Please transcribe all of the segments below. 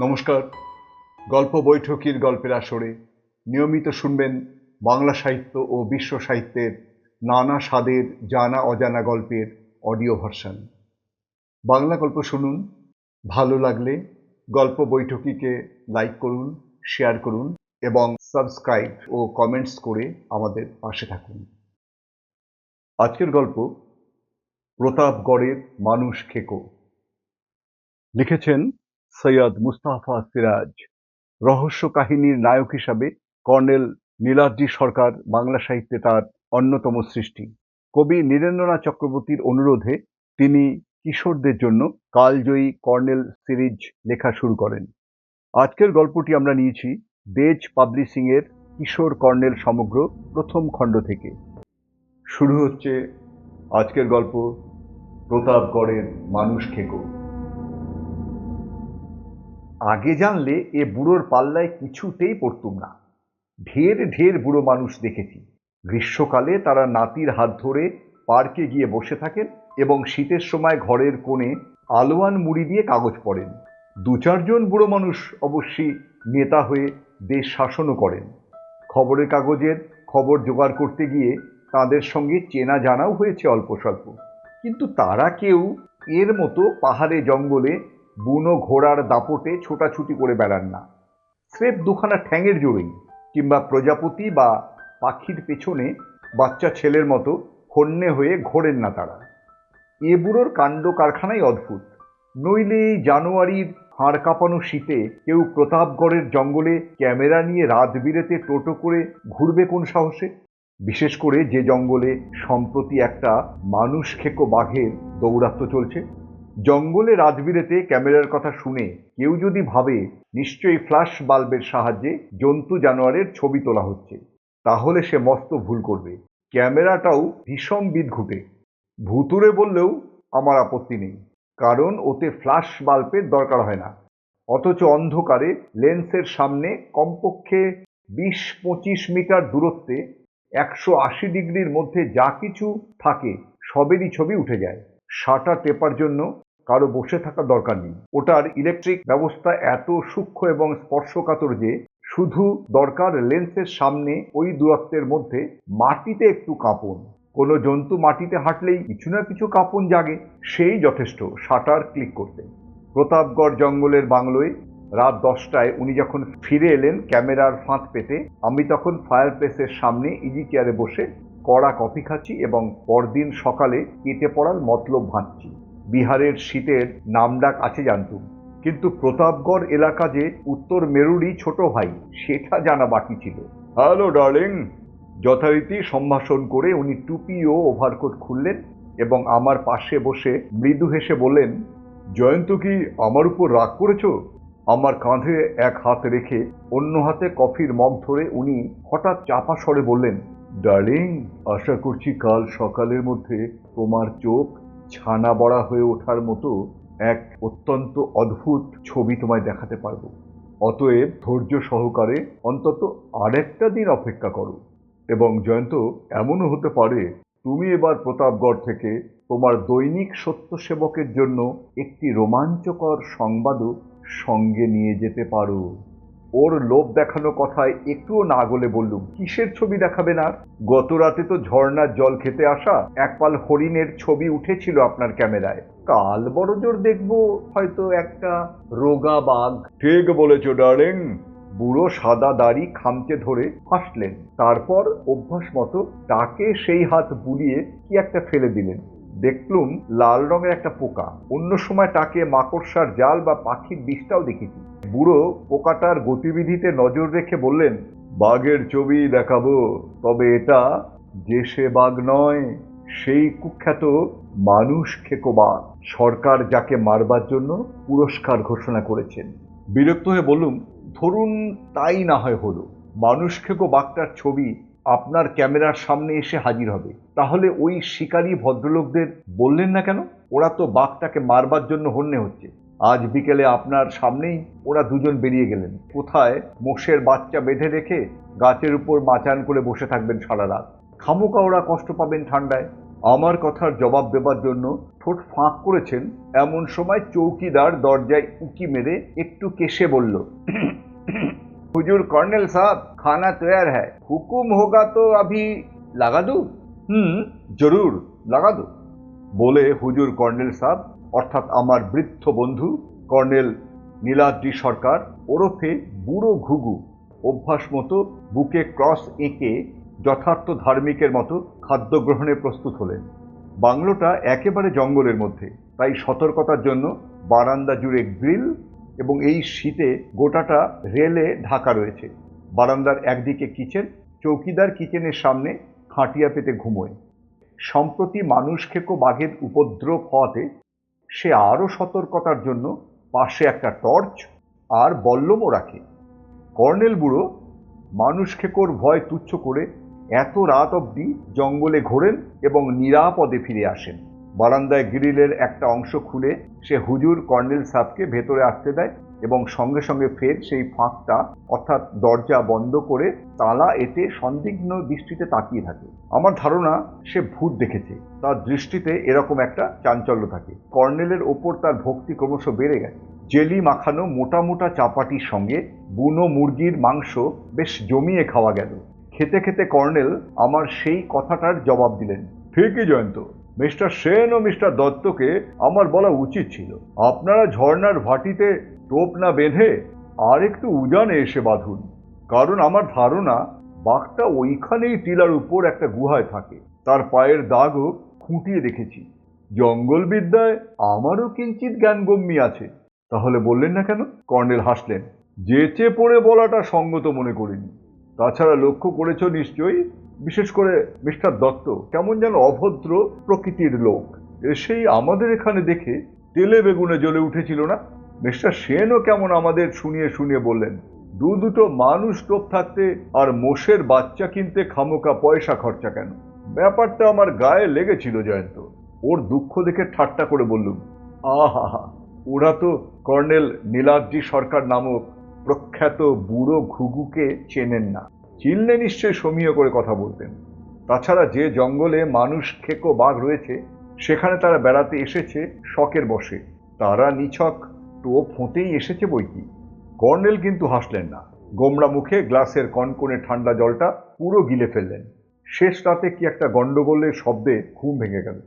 নমস্কার। গল্প বৈঠকির গল্পের আসরে নিয়মিত শুনবেন বাংলা সাহিত্য ও বিশ্ব সাহিত্যের নানা স্বাদের জানা অজানা গল্পের অডিও ভার্সন। বাংলা গল্প শুনুন, ভালো লাগলে গল্প বৈঠকিকে লাইক করুন, শেয়ার করুন এবং সাবস্ক্রাইব ও কমেন্টস করে আমাদের পাশে থাকুন। আজকের গল্প, প্রতাপগড়ের মানুষ খেকো। লিখেছেন সৈয়দ মুস্তাফা সিরাজ। রহস্য কাহিনীর নায়ক হিসাবে কর্নেল নীলাদ্রি সরকার বাংলা সাহিত্যে তার অন্যতম সৃষ্টি। কবি নীরেন্দ্রনাথ চক্রবর্তীর অনুরোধে তিনি কিশোরদের জন্য কালজয়ী কর্নেল সিরিজ লেখা শুরু করেন। আজকের গল্পটি আমরা নিয়েছি দেজ পাবলিশিং এর কিশোর কর্নেল সমগ্র প্রথম খণ্ড থেকে। শুরু হচ্ছে আজকের গল্প প্রতাপগড়ের মানুষ খেকো আগে জানলে এ বুড়োর পাল্লায় কিছুতেই পড়তুম না। ঢের ঢের বুড়ো মানুষ দেখেছি। গ্রীষ্মকালে তারা নাতির হাত ধরে পার্কে গিয়ে বসে থাকেন এবং শীতের সময় ঘরের কোণে আলোয়ান মুড়ি দিয়ে কাগজ পড়েন। দু চারজন বুড়ো মানুষ অবশ্যই নেতা হয়ে দেশ শাসনও করেন। খবরের কাগজের খবর জোগাড় করতে গিয়ে তাদের সঙ্গে চেনা জানাও হয়েছে অল্প স্বল্প। কিন্তু তারা কেউ এর মতো পাহাড়ে জঙ্গলে বুনো ঘোড়ার দাপটে ছোটাছুটি করে বেড়ান না। স্রেফ দুখানা ঠ্যাঙের জোরেই, কিংবা প্রজাপতি বা পাখির পেছনে বাচ্চা ছেলের মতো হন্যে হয়ে ঘোরেন না তারা। এ বুড়োর কাণ্ড কারখানাই অদ্ভুত। নইলে এই জানুয়ারির হাড় কাঁপানো শীতে কেউ প্রতাপগড়ের জঙ্গলে ক্যামেরা নিয়ে রাত বিরেতে টোটো করে ঘুরবে কোন সাহসে? বিশেষ করে যে জঙ্গলে সম্প্রতি একটা মানুষ খেকো বাঘের দৌরাত্ম চলছে। জঙ্গলে রাজবিরেতে ক্যামেরার কথা শুনে কেউ যদি ভাবে, নিশ্চয়ই ফ্ল্যাশ বাল্বের সাহায্যে জন্তু জানোয়ারের ছবি তোলা হচ্ছে, তাহলে সে মস্ত ভুল করবে। ক্যামেরাটাও ভীষণ বিদ ঘুটে ভুতুরে বললেও আমার আপত্তি নেই, কারণ ওতে ফ্ল্যাশ বাল্বের দরকার হয় না। অথচ অন্ধকারে লেন্সের সামনে কমপক্ষে বিশ পঁচিশ মিটার দূরত্বে একশো আশি ডিগ্রির মধ্যে যা কিছু থাকে, সবেরই ছবি উঠে যায়। শাটার টেপার জন্য কারও বসে থাকার দরকার নেই। ওটার ইলেকট্রিক ব্যবস্থা এত সূক্ষ্ম এবং স্পর্শকাতর যে, শুধু দরকার লেন্সের সামনে ওই দূরত্বের মধ্যে মাটিতে একটু কাঁপন। কোনো জন্তু মাটিতে হাঁটলেই কিছু না কিছু কাঁপন জাগে, সেই যথেষ্ট। শাটার ক্লিক করতে। প্রতাপগড় জঙ্গলের বাংলোয় রাত দশটায় উনি যখন ফিরে এলেন ক্যামেরার ফাঁদ পেতে, আমি তখন ফায়ার প্লেসের সামনে ইজি চেয়ারে বসে কড়া কফি খাচ্ছি এবং পরদিন সকালে কেটে পড়ার মতলব ভাঁজছি বিহারের শীতের নামডাক আছে জানতুম। কিন্তু প্রতাপগড় এলাকা যে উত্তর মেরুরই ছোট ভাই সেটা জানা বাকি ছিল। হ্যালো ডার্লিং যথারীতি সম্ভাষণ করে উনি টুপি ও ওভারকোট খুললেন এবং আমার পাশে বসে মৃদু হেসে বললেন জয়ন্ত কি আমার উপর রাগ করেছ? আমার কাঁধে এক হাত রেখে অন্য হাতে কফির মগ ধরে উনি হঠাৎ চাপা স্বরে বললেন ডার্লিং আশা করছি কাল সকালের মধ্যে তোমার চোখ ছানা বড়া হয়ে ওঠার মতো এক অত্যন্ত অদ্ভুত ছবি তোমায় দেখাতে পারব। অতএব ধৈর্য সহকারে অন্তত আরেকটা দিন অপেক্ষা করো। এবং জয়ন্ত, এমনও হতে পারে তুমি এবার প্রতাপগড় থেকে তোমার দৈনিক সত্য সেবকের জন্য একটি রোমাঞ্চকর সংবাদও সঙ্গে নিয়ে যেতে পারো। ওর লোভ দেখানো কথায় একটুও না গলে বললুম, কিসের ছবি দেখাবে না? গত রাতে তো ঝর্ণার জল খেতে আসা একপাল হরিণের ছবি উঠেছিল আপনার ক্যামেরায়। কাল বড় জোর দেখব, হয়তো একটা রোগা বাঘ। ঠিক বলেছ, ডার্লিং। বুড়ো সাদা দাড়ি খামচে ধরে হাসলেন। তারপর অভ্যাস মতো তাকে সেই হাত বুলিয়ে কি একটা ফেলে দিলেন? দেখলুম লাল রঙের একটা পোকা। অন্য সময় তাকে মাকড়সার জাল বা পাখির বিষটাও দেখেছি। বুড়ো পোকাটার গতিবিধিতে নজর রেখে বললেন, বাঘের ছবি দেখাবো। তবে এটা যে সে বাঘ নয়, সেই কুখ্যাত মানুষ খেকো বাঘ। সরকার যাকে মারবার জন্য পুরস্কার ঘোষণা করেছেন। বিরক্ত হয়ে বললুম, ধরুন তাই না হয় হলো। মানুষ খেকো বাঘটার ছবি আপনার ক্যামেরার সামনে এসে হাজির হবে। তাহলে ওই শিকারী ভদ্রলোকদের বললেন না কেন? ওরা তো বাঘটাকে মারবার জন্য হন্যে হচ্ছে। আজ বিকেলে আপনার সামনেই ওরা দুজন বেরিয়ে গেলেন। কোথায়? মোষের বাচ্চা বেঁধে রেখে গাছের উপর মাচান করে বসে থাকবেন সারা রাত। খামোকা ওরা কষ্ট পাবেন ঠান্ডায়। আমার কথার জবাব দেবার জন্য ঠোঁট ফাঁক করেছেন। এমন সময় চৌকিদার দরজায় উঁকি মেরে একটু কেশে বলল হুজুর কর্নেল সাহেব খানা তৈয়ার হ্যায় হুকুম হোগা তো अभी লাগা দু হুম জরুর লাগা দু বলে হুজুর কর্নেল সাহেব অর্থাৎ আমার বৃদ্ধ বন্ধু কর্নেল নীলাদ্রি সরকার ওরফে বুড়ো ঘুঘু অভ্যাস মতো বুকে ক্রস এঁকে যথার্থ ধার্মিকের মতো খাদ্য গ্রহণে প্রস্তুত হলেন। বাংলোটা একেবারে জঙ্গলের মধ্যে তাই সতর্কতার জন্য বারান্দা জুড়ে গ্রিল এবং এই শীতে গোটাটা রেলে ঢাকা রয়েছে। বারান্দার একদিকে কিচেন, চৌকিদার কিচেনের সামনে খাটিয়া পেতে ঘুমোয়। সম্প্রতি মানুষ খেকো বাঘের উপদ্রব হওয়াতে সে আরও সতর্কতার জন্য পাশে একটা টর্চ আর বল্লমও রাখে। কর্নেল বুড়ো মানুষ খেকোর ভয় তুচ্ছ করে এত রাত অবধি জঙ্গলে ঘোরেন এবং নিরাপদে ফিরে আসেন। বারান্দায় গ্রিলের একটা অংশ খুলে সে হুজুর কর্নেল সাহকে ভেতরে আসতে দেয় এবং সঙ্গে সঙ্গে ফের সেই ফাঁকটা, অর্থাৎ দরজা বন্ধ করে তালা এতে সন্দিগ্ন দৃষ্টিতে তাকিয়ে থাকে। আমার ধারণা সে ভূত দেখেছে। তার দৃষ্টিতে এরকম একটা চাঞ্চল্য থাকে। কর্নেলের ওপর তার ভক্তি ক্রমশ বেড়ে গেছে। জেলি মাখানো মোটা মোটা চাপাটির সঙ্গে বুনো মুরগির মাংস বেশ জমিয়ে খাওয়া গেল। খেতে খেতে কর্নেল আমার সেই কথাটার জবাব দিলেন, ঠিকই জয়ন্ত। মিস্টার সেন ও মিস্টার দত্তকে আমার বলা উচিত ছিল, আপনারা ঝর্ণার ভাটিতে টোপ না বেঁধে আর একটু উজানে এসে বাঁধুন, কারণ আমার ধারণা বাঘটা ওইখানেই টিলার উপর একটা গুহায় থাকে, তার পায়ের দাগও খুঁটিয়ে দেখেছি। জঙ্গলবিদ্যায় আমারও কিঞ্চিত জ্ঞানগম্যি আছে। তাহলে বললেন না কেন? কর্নেল হাসলেন, যেচে পড়ে বলাটা সঙ্গত মনে করিনি। তাছাড়া লক্ষ্য করেছ নিশ্চয়ই? বিশেষ করে মিস্টার দত্ত, কেমন যেন অভদ্র প্রকৃতির লোক। এসেই আমাদের এখানে দেখে তেলে বেগুনে জ্বলে উঠেছিল না? মিস্টার সেনও কেমন আমাদের শুনিয়ে শুনিয়ে বললেন, দু দুটো মানুষ টোপ থাকতে আর মোষের বাচ্চা কিনতে খামোকা পয়সা খরচা কেন? ব্যাপারটা আমার গায়ে লেগেছিল জয়ন্ত। ওর দুঃখ দেখে ঠাট্টা করে বললুম, আহা ওরা তো কর্নেল নীলাদ্রি সরকার নামক প্রখ্যাত বুড়ো ঘুঘুকে চেনেন না। চিনলে নিশ্চয় সমীহ করে কথা বলতেন। তাছাড়া যে জঙ্গলে মানুষ খেকো বাঘ রয়েছে, সেখানে তারা বেড়াতে এসেছে শখের বসে। তারা নিছক টোপ ফোঁতেই এসেছে বই কি কর্নেল কিন্তু হাসলেন না। গোমড়া মুখে গ্লাসের কনকনে ঠান্ডা জলটা পুরো গিলে ফেললেন। শেষ রাতে কি একটা গন্ডগোলের শব্দে ঘুম ভেঙে গেল।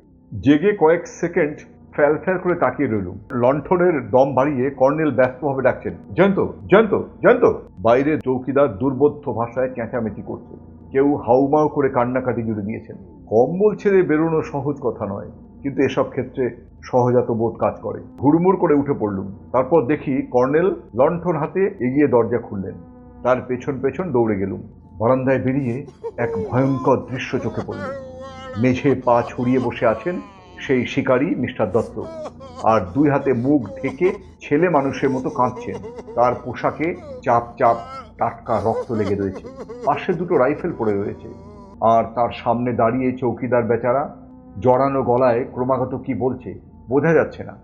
জেগে কয়েক সেকেন্ড ফ্যাল ফ্যাল করে তাকিয়ে রইলুম। লণ্ঠনের দম বাড়িয়ে কর্নেল ব্যস্তভাবে ডাকছেন, জয়ন্ত জয়ন্ত জয়ন্ত! বাইরে চৌকিদার দুর্বোধ্য ভাষায় চেঁচামেচি করছে। কেউ হাউমাউ করে কান্নাকাটি জুড়ে দিয়েছেন। কম্বল ছেড়ে বেরোনো সহজ কথা নয়, কিন্তু এসব ক্ষেত্রে সহজাত বোধ কাজ করে। হুড়মুড় করে উঠে পড়লুম। তারপর দেখি কর্নেল লণ্ঠন হাতে এগিয়ে দরজা খুললেন। তার পেছন পেছন দৌড়ে গেলুম। বারান্দায় বেরিয়ে এক ভয়ঙ্কর দৃশ্য চোখে পড়ল। মেঝে পা ছড়িয়ে বসে আছেন সেই শিকারী মিস্টার দত্ত। আর দুই হাতে মুখ ঢেকে ছেলে মানুষের মতো কাঁদছেন তার পোশাকে চাপ চাপ টাটকা রক্ত লেগে রয়েছে। পাশে দুটো রাইফেল পড়ে রয়েছে। আর তার সামনে দাঁড়িয়ে চৌকিদার বেচারা জড়ানো গলায় ক্রমাগত কি বলছে বোঝা যাচ্ছে না।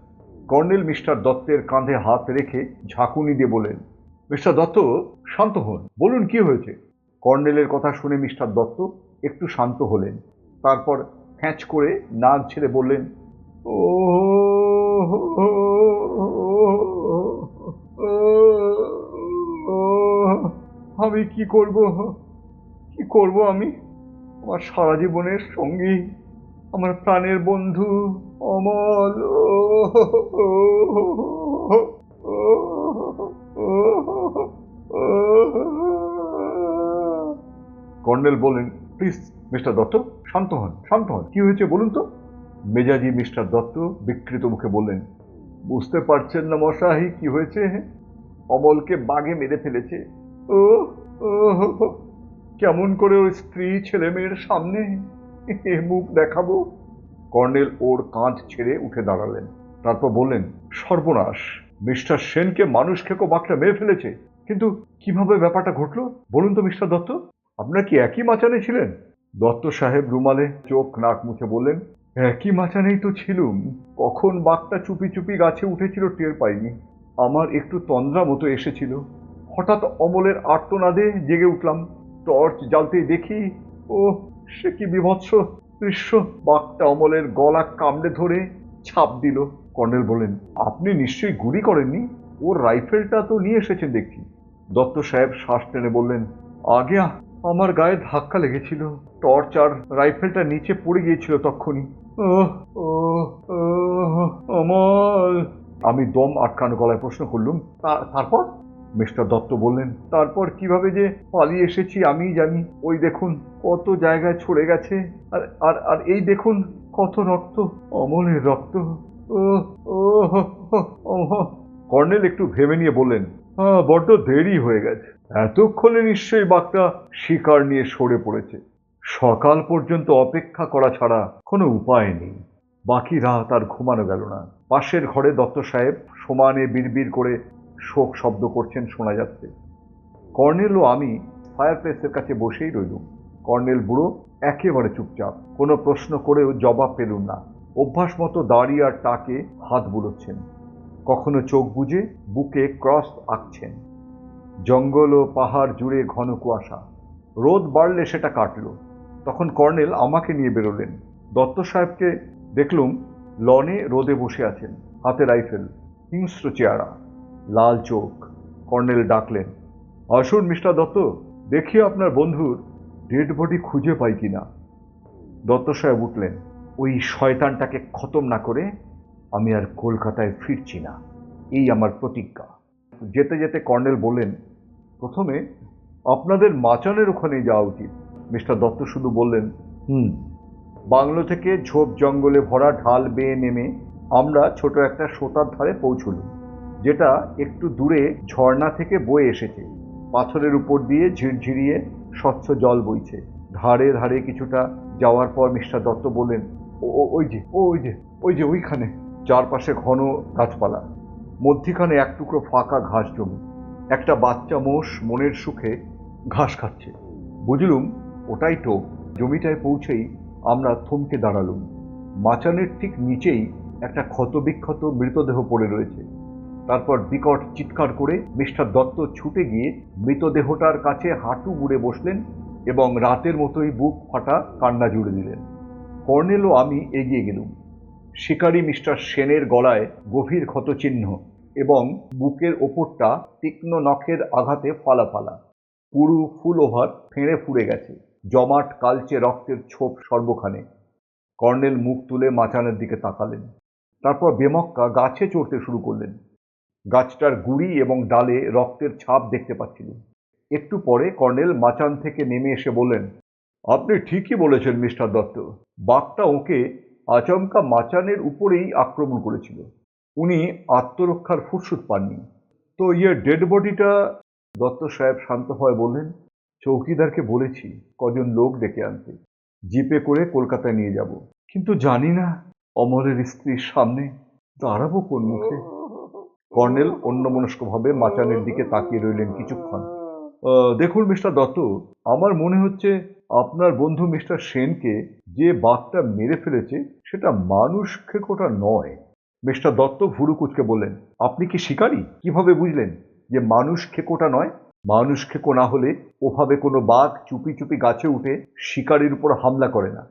কর্নেল মিস্টার দত্তের কাঁধে হাত রেখে ঝাঁকুনি দিয়ে বলেন মিস্টার দত্ত, শান্ত হন। বলুন কি হয়েছে? কর্নেলের কথা শুনে মিস্টার দত্ত একটু শান্ত হলেন। তারপর হ্যাঁচ করে নাক ছেড়ে বললেন ও আমি কি করব? কি করব আমি? আমার সারা জীবনের সঙ্গী, আমার প্রাণের বন্ধু, অমল, কর্নেল বলেন প্লিজ মিস্টার দত্ত, শান্ত হন শান্ত হন। কি হয়েছে বলুন তো? মেজাজি মিস্টার দত্ত বিকৃত মুখে বললেন, বুঝতে পারছেন না মশাহি কি হয়েছে? অমলকে বাগে মেরে ফেলেছে। ও কেমন করে ওই স্ত্রী ছেলে মেয়ের সামনে মুখ দেখাবো? কর্নেল ওর কাঁধ ছেড়ে উঠে দাঁড়ালেন। তারপর বললেন, সর্বনাশ, মিস্টার সেনকে মানুষ খেকো বাঘটা মেরে ফেলেছে। কিন্তু কীভাবে ব্যাপারটা ঘটলো? বলুন তো মিস্টার দত্ত, আপনার কি একই মাচানে ছিলেন? দত্ত সাহেব রুমালে চোখ নাক মুছে বললেন, একই মাচানেই তো ছিলুম। কখন বাঘটা চুপি চুপি গাছে উঠেছিল টের পাইনি। আমার একটু তন্দ্রা মতো এসেছিল। হঠাৎ অমলের আর্তনাদে জেগে উঠলাম। টর্চ জ্বালতেই দেখি ও সে কি বিভৎস দৃশ্য। বাঘটা অমলের গলা কামড়ে ধরে ছাপ দিল। কর্নেল বলেন আপনি নিশ্চয়ই গুলি করেননি? ওর রাইফেলটা তো নিয়ে এসেছেন দেখছি। দত্ত সাহেব শ্বাস টেনে বললেন আগে আমার গায়ে ধাক্কা লেগেছিল। টর্চ আর রাইফেলটা নিচে পড়ে গিয়েছিল তক্ষুনি। অমল। আমি দম আটকানো গলায় প্রশ্ন করলুম, "তা- তারপর? মিস্টার দত্ত বললেন, তারপর কীভাবে যে পালিয়ে এসেছি আমিই জানি। ওই দেখুন, কত জায়গায় ছড়ে গেছে। আর আর আর এই দেখুন, কত রক্ত, অমলের রক্ত। ও ও। কর্নেল একটু ভেবে নিয়ে বললেন বড্ড দেরি হয়ে গেছে। এতক্ষণে নিশ্চয়ই বাঘটা শিকার নিয়ে সরে পড়েছে। সকাল পর্যন্ত অপেক্ষা করা ছাড়া কোনো উপায় নেই। বাকি রাত আর ঘুমানো গেল না। পাশের ঘরে দত্ত সাহেব সমানে বিড়বিড় করে শোক শব্দ করছেন শোনা যাচ্ছে। কর্নেল ও আমি ফায়ার প্লেসের কাছে বসেই রইলুম। কর্নেল বুড়ো একেবারে চুপচাপ, কোনো প্রশ্ন করেও জবাব পেলুম না। অভ্যাস মতো দাঁড়িয়ে আর টাকে হাত বুলোচ্ছেন। কখনো চোখ বুজে বুকে ক্রস আঁকছেন। জঙ্গল ও পাহাড় জুড়ে ঘন কুয়াশা। রোদ বাড়লে সেটা কাটলো। তখন কর্নেল আমাকে নিয়ে বেরোলেন। দত্ত সাহেবকে দেখলুম লনে রোদে বসে আছেন, হাতে রাইফেল, হিংস্র চেহারা, লাল চোখ। কর্নেল ডাকলেন, আসুন মিস্টার দত্ত, দেখি আপনার বন্ধুর ডেড বডি খুঁজে পাই কিনা। দত্ত সাহেব উঠলেন, ওই শয়তানটাকে খতম না করে আমি আর কলকাতায় ফিরছি না। এই আমার প্রতিজ্ঞা। যেতে যেতে কর্নেল বললেন, প্রথমে আপনাদের মাচানের ওখানে যাওয়া উচিত। মিস্টার দত্ত শুধু বললেন, হুম, বাংলো থেকে ঝোপ জঙ্গলে ভরা ঢাল বেয়ে নেমে আমরা ছোট একটা সোতার ধারে পৌঁছলুম, যেটা একটু দূরে ঝর্ণা থেকে বয়ে এসেছে। পাথরের উপর দিয়ে ঝিরঝিরিয়ে স্বচ্ছ জল বইছে। ধারে ধারে কিছুটা যাওয়ার পর মিস্টার দত্ত বললেন, "ও ওই যে ওই যে ওই যে, ওইখানে। চারপাশে ঘন গাছপালা, মধ্যিখানে এক টুকরো ফাঁকা ঘাস জমি, একটা বাচ্চা মোষ মনের সুখে ঘাস খাচ্ছে। বুঝলুম, ওটাই টোপ। জমিটায় পৌঁছেই আমরা থমকে দাঁড়ালুম। মাচানের ঠিক নিচেই একটা ক্ষতবিক্ষত মৃতদেহ পড়ে রয়েছে। তারপর বিকট চিৎকার করে মিস্টার দত্ত ছুটে গিয়ে মৃতদেহটার কাছে হাঁটু মুড়ে বসলেন এবং রাতের মতোই বুক ফাটা কান্না জুড়ে দিলেন। কর্নেল ও আমি এগিয়ে গেলুম। শিকারী মিস্টার সেনের গলায় গভীর ক্ষতচিহ্ন এবং বুকের ওপরটা তীক্ষ্ণ নখের আঘাতে ফালা ফালা পুরু ফুল ওভার ফেঁড়ে ফুড়ে গেছে। জমাট কালচে রক্তের ছোপ সর্বখানে। কর্নেল মুখ তুলে মাচানের দিকে তাকালেন। তারপর বেমক্কা গাছে চড়তে শুরু করলেন। গাছটার গুড়ি এবং ডালে রক্তের ছাপ দেখতে পাচ্ছিলেন। একটু পরে কর্নেল মাচান থেকে নেমে এসে বললেন, আপনি ঠিকই বলেছেন, মিস্টার দত্ত। বাঘটা ওকে আচমকা মাচানের উপরেই আক্রমণ করেছিল। উনি আত্মরক্ষার ফুরসুত পাননি। তো ইয়ে ডেড বডিটা দত্ত সাহেব শান্তভাবে বললেন, চৌকিদারকে বলেছি কজন লোক ডেকে আনতে। জিপে করে কলকাতায় নিয়ে যাব। কিন্তু জানি না অমরের স্ত্রীর সামনে দাঁড়াবো কোন মুখে? কর্নেল অন্যমনস্কভাবে মাচানের দিকে তাকিয়ে রইলেন কিছুক্ষণ। দেখুন মিস্টার দত্ত, আমার মনে হচ্ছে আপনার বন্ধু মিস্টার সেনকে যে বাঘটা মেরে ফেলেছে, সেটা মানুষ খেকোটা নয়। মিস্টার দত্ত ভুরু কুচকে বললেন, আপনি কি শিকারী? কীভাবে বুঝলেন যে মানুষ খেকোটা নয়? মানুষ খেকো না হলে ওভাবে কোনো বাঘ চুপি চুপি গাছে উঠে শিকারীর উপর হামলা করে না।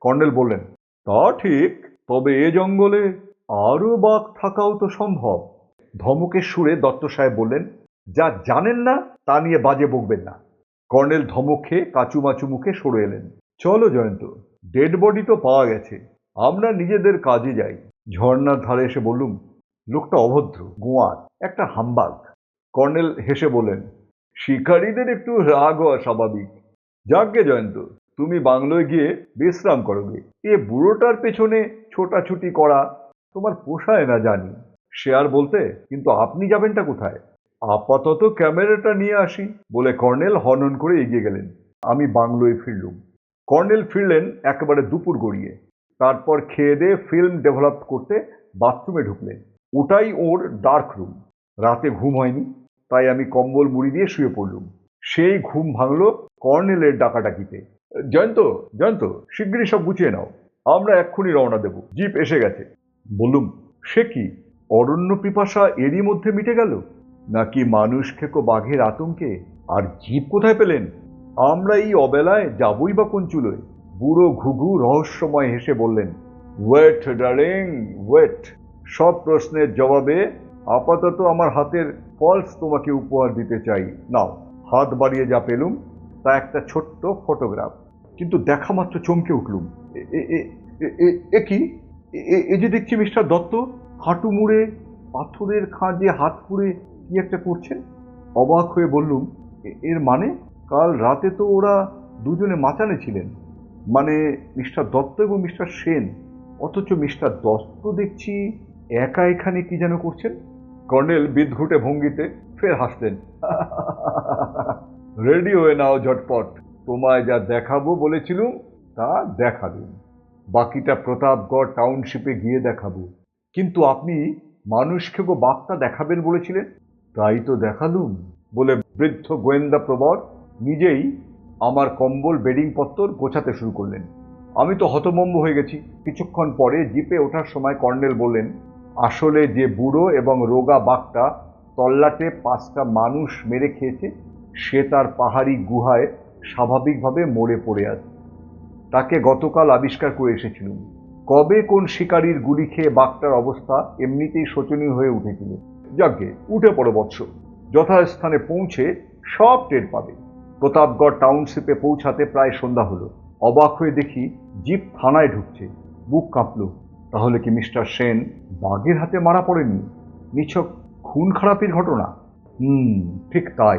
কর্নেল বললেন, তা ঠিক, তবে এ জঙ্গলে আরও বাঘ থাকাও তো সম্ভব। ধমকের সুরে দত্ত সাহেব বললেন, যা জানেন না, তা নিয়ে বাজে বকবেন না। কর্নেল ধমক খেয়ে কাচুমাচু মুখে সরে এলেন। চলো জয়ন্ত ডেড বডি তো পাওয়া গেছে, আমরা নিজেদের কাজে যাই। ঝর্ণার ধারে এসে বললুম, লোকটা অভদ্র, গোয়ার, একটা হাম্বাগ। কর্নেল হেসে বললেন, শিকারীদের একটু রাগ হওয়া স্বাভাবিক। যাকগে জয়ন্ত, তুমি বাংলোয় গিয়ে বিশ্রাম করোগে এ বুড়োটার পেছনে ছোটাছুটি করা তোমার পোষায় না জানি। আর বলতে, কিন্তু আপনি যাবেনটা কোথায়? আপাতত ক্যামেরাটা নিয়ে আসি বলে কর্নেল হনন করে এগিয়ে গেলেন। আমি বাংলোয় ফিরলুম। কর্নেল ফিরলেন একেবারে দুপুর গড়িয়ে। তারপর খেয়ে দিয়ে ফিল্ম ডেভেলপ করতে বাথরুমে ঢুকলেন। ওটাই ওর ডার্ক রুম। রাতে ঘুম হয়নি, তাই আমি কম্বল মুড়ি দিয়ে শুয়ে পড়লুম। সেই ঘুম ভাঙল কর্নেলের ডাকাডাকিতে। জয়ন্ত জয়ন্ত, শিগগিরই সব গুছিয়ে নাও। আমরা এক্ষুনি রওনা দেব। জিপ এসে গেছে। বললুম, সে কি? অরণ্য পিপাসা এরই মধ্যে মিটে গেল? নাকি মানুষ খেকো বাঘের আতঙ্কে? আর জীব কোথায় পেলেন? আমরা এই অবেলায় যাবই বা কোন চুলোয়? বুড়ো ঘুঘু রহস্যময় হেসে বললেন, ওয়েট, ডার্লিং, ওয়েট। সব প্রশ্নের জবাবে আপাতত আমার হাতের ফলস তোমাকে উপহার দিতে চাই। নাও, হাত বাড়িয়ে যা পেলুম, তা একটা ছোট্ট ফটোগ্রাফ। কিন্তু দেখা মাত্র চমকে উঠলুম। এ- কি? এ যে দেখছি মিস্টার দত্ত হাঁটু মুড়ে পাথরের খাঁজে হাত পুড়ে কি একটা করছেন অবাক হয়ে বললুম এর মানে? কাল রাতে তো ওরা দুজনে মাচানে ছিলেন। মানে মিস্টার দত্ত এবং মিস্টার সেন। অথচ মিস্টার দত্ত দেখছি একা এখানে কি যেন করছেন। কর্নেল বিদঘুটে ভঙ্গিতে ফের হাসলেন। রেডি হয়ে নাও ঝটপট। তোমায় যা দেখাবো বলেছিলুম, তা দেখাবেন। বাকিটা প্রতাপগড় টাউনশিপে গিয়ে দেখাবো। কিন্তু আপনি মানুষকে বাঘটা দেখাবেন বলেছিলেন? তাই তো দেখালুম বলে বৃদ্ধ গোয়েন্দা প্রবর নিজেই আমার কম্বল বেডিং পত্তর গোছাতে শুরু করলেন। আমি তো হতমম্ব হয়ে গেছি। কিছুক্ষণ পরে জিপে ওঠার সময় কর্নেল বললেন, আসলে যে বুড়ো এবং রোগা বাঘটা তল্লাটে পাঁচটা মানুষ মেরে খেয়েছে, সে তার পাহাড়ি গুহায় স্বাভাবিকভাবে মরে পড়ে আছে। তাকে গতকাল আবিষ্কার করে এসেছিলুম। কবে কোন শিকারীর গুলি খেয়ে বাঘটার অবস্থা এমনিতেই শোচনীয় হয়ে উঠেছিল। যাকে উঠে পড়ো বৎস। যথাস্থানে পৌঁছে সব টের পাবে। প্রতাপগড় টাউনশিপে পৌঁছাতে প্রায় সন্ধ্যা হলো। অবাক হয়ে দেখি জিপ থানায় ঢুকছে। বুক কাঁপল। তাহলে কি মিস্টার সেন বাঘের হাতে মারা পড়েননি? নিছক খুন খারাপির ঘটনা? হুম, ঠিক তাই।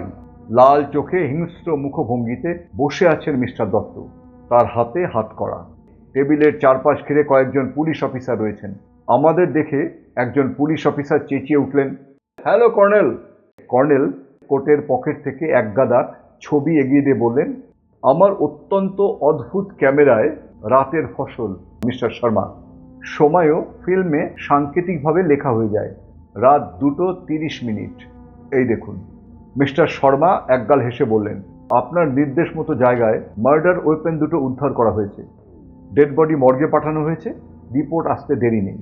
লাল চোখে হিংস্র মুখভঙ্গিতে বসে আছেন মিস্টার দত্ত। তার হাতে হাত করা। টেবিলের চারপাশ ঘিরে কয়েকজন পুলিশ অফিসার রয়েছেন। আমাদের দেখে একজন পুলিশ অফিসার চেঁচিয়ে উঠলেন, হ্যালো, কর্নেল। কর্নেল কোটের পকেট থেকে এক গাদা ছবি এগিয়ে দিয়ে বললেন, আমার অত্যন্ত অদ্ভুত ক্যামেরায় রাতের ফসল, মিস্টার শর্মা। সময়ও ফিল্মে সাংকেতিকভাবে লেখা হয়ে যায়। রাত দুটো তিরিশ মিনিট। এই দেখুন, মিস্টার শর্মা একগাল হেসে বললেন, আপনার নির্দেশ মতো জায়গায় মার্ডার ওয়েপেন দুটো উদ্ধার করা হয়েছে। ডেড বডি মর্গে পাঠানো হয়েছে। রিপোর্ট আসতে দেরি নেই।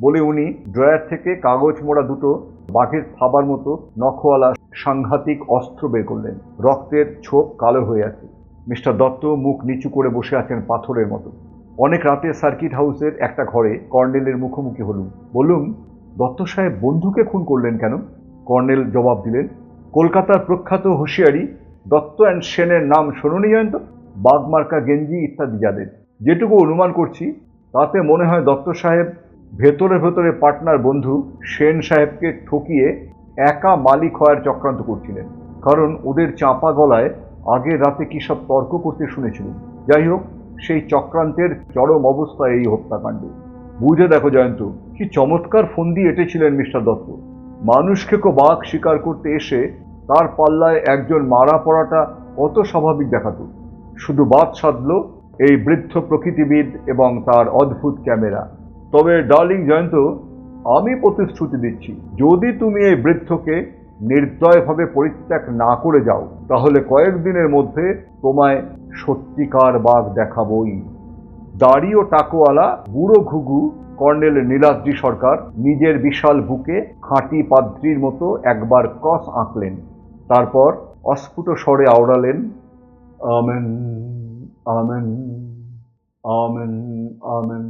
বলে উনি ড্রয়ার থেকে কাগজ মোড়া দুটো বাঘের থাবার মতো নখওয়ালা সাংঘাতিক অস্ত্র বের করলেন। রক্তের ছোপ কালো হয়ে আছে। মিস্টার দত্ত মুখ নিচু করে বসে আছেন পাথরের মতো। অনেক রাতে সার্কিট হাউসের একটা ঘরে কর্নেলের মুখোমুখি হলুম। বলুন দত্ত সাহেব বন্ধুকে খুন করলেন কেন? কর্নেল জবাব দিলেন, কলকাতার প্রখ্যাত হুঁশিয়ারি, দত্ত অ্যান্ড সেনের নাম শোনুনি জয়ন্ত বাগমার্কা গেঞ্জি ইত্যাদি যাদের। যেটুকু অনুমান করছি তাতে মনে হয় দত্ত সাহেব ভেতরে ভেতরে পার্টনার বন্ধু সেন সাহেবকে ঠকিয়ে একা মালিক হওয়ার চক্রান্ত করছিলেন। কারণ ওদের চাপা গলায় আগের রাতে কি সব তর্ক করতে শুনেছিলাম যাই হোক, সেই চক্রান্তের চরম অবস্থায় এই হত্যাকাণ্ড। বুঝে দেখো জয়ন্ত, কি চমৎকার ফন্দি এঁটেছিলেন মিস্টার দত্ত। মানুষকে কো বাঘ শিকার করতে এসে তার পাল্লায় একজন মারা পড়াটা কত স্বাভাবিক দেখাতো। শুধু বাদ সাধল এই বৃদ্ধ প্রকৃতিবিদ এবং তার অদ্ভুত ক্যামেরা। তবে, ডার্লিং জয়ন্ত, আমি প্রতিশ্রুতি দিচ্ছি, যদি তুমি এই বৃদ্ধকে নির্দয়ভাবে পরিত্যাগ না করে যাও, তাহলে কয়েকদিনের মধ্যে তোমায় সত্যিকার বাঘ দেখাবই। দাড়ি ও টাকোয়ালা, বুড়ো ঘুঘু, কর্নেল নীলাদ্রি সরকার নিজের বিশাল বুকে খাঁটি পাদ্রির মতো একবার ক্রস আঁকলেন। তারপর অস্ফুট স্বরে আওড়ালেন, আমেন। Amen amen amen